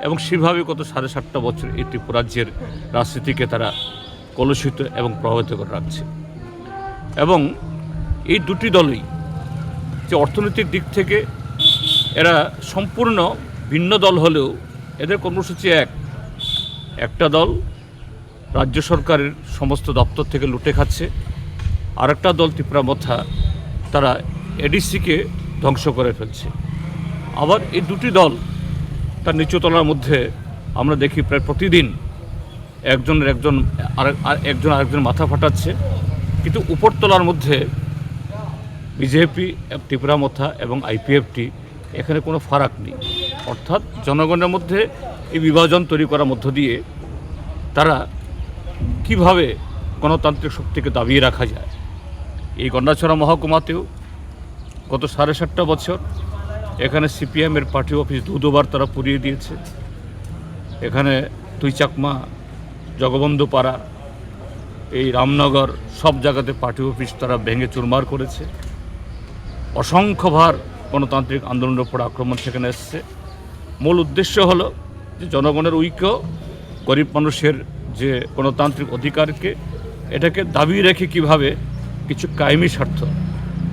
এবং সেভাবে গত সাড়ে সাতটা বছর ত্রিপুরা রাজ্যের রাজনীতিকে তারা কলুষিত এবং প্রভাবিত করে রাখছে। এবং এই দুটি দলই যে অর্থনৈতিক দিক থেকে এরা সম্পূর্ণ ভিন্ন দল হলেও এদের কর্মসূচি এক। একটা দল রাজ্য সরকারের সমস্ত দপ্তর থেকে লুটে খাচ্ছে। আরেকটা দল ত্রিপুরা মথা তারা এডিসিকে ধ্বংস করে ফেলছে। আবার এই দুটি দল তার নিচুতলার মধ্যে আমরা দেখি প্রায় প্রতিদিন একজনের একজন আর- একজন আরেকজন মাথা ফাটাচ্ছে। কিন্তু উপরতলার মধ্যে বিজেপি, ত্রিপুরা মথা এবং আইপিএফটি এখানে কোনো ফারাক নেই। অর্থাৎ জনগণের মধ্যে এই বিভাজন তৈরি করার মধ্য দিয়ে তারা কীভাবে গণতান্ত্রিক শক্তিকে দাবিয়ে রাখা যায়। এই গন্ডাছড়া মহকুমাতেও গত সাড়ে সাতটা বছর এখানে সিপিএমের পার্টি অফিস দু দুবার তারা পুড়িয়ে দিয়েছে। এখানে তুই চাকমা, জগবন্ধু পাড়া, এই রামনগর সব জায়গাতে পার্টি অফিস তারা ভেঙে চুরমার করেছে। অসংখ্যবার গণতান্ত্রিক আন্দোলনের উপর আক্রমণ সেখানে এসছে। মূল উদ্দেশ্য হলো যে জনগণের ঐক্য, গরিব মানুষের যে গণতান্ত্রিক অধিকারকে, এটাকে দাবি রেখে কীভাবে কিছু কায়েমি স্বার্থ